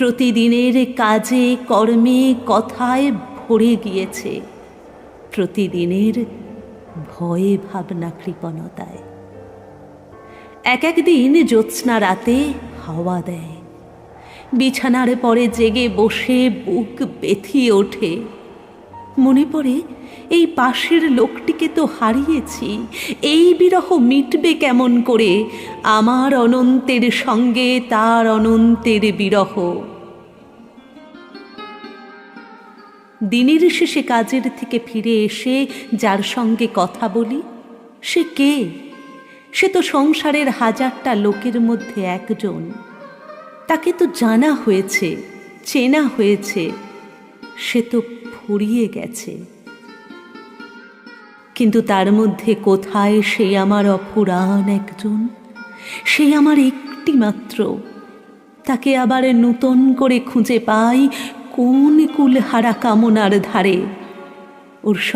প্রতিদিনের কাজে, কর্মে, কথায় ভরে গিয়েছে। প্রতিদিনের ভয়ে ভাবনা কৃপণতায়। এক একদিন জ্যোৎস্না রাতে হাওয়া দেয়। বিছানার পরে জেগে বসে বুক বেথিয়ে ওঠে। মনে পড়ে, এই পাশের লোকটিকে তো হারিয়েছি। এই বিরহ মিটবে কেমন করে? আমার অনন্তের সঙ্গে তার অনন্তের বিরহ। দিনের শেষে কাজের থেকে ফিরে এসে যার সঙ্গে কথা বলি, সে কে? সে তো সংসারের হাজারটা লোকের মধ্যে একজন। তাকে তো জানা হয়েছে, চেনা হয়েছে, সে তো ফুরিয়ে গেছে। কিন্তু তার মধ্যে কোথায় সে আমার অপুরাণ একজন? সে আমার একটি মাত্র তাকে আবার নূতন করে খুঁজে পাই কোন কুলহারা কামনার ধারে? ওর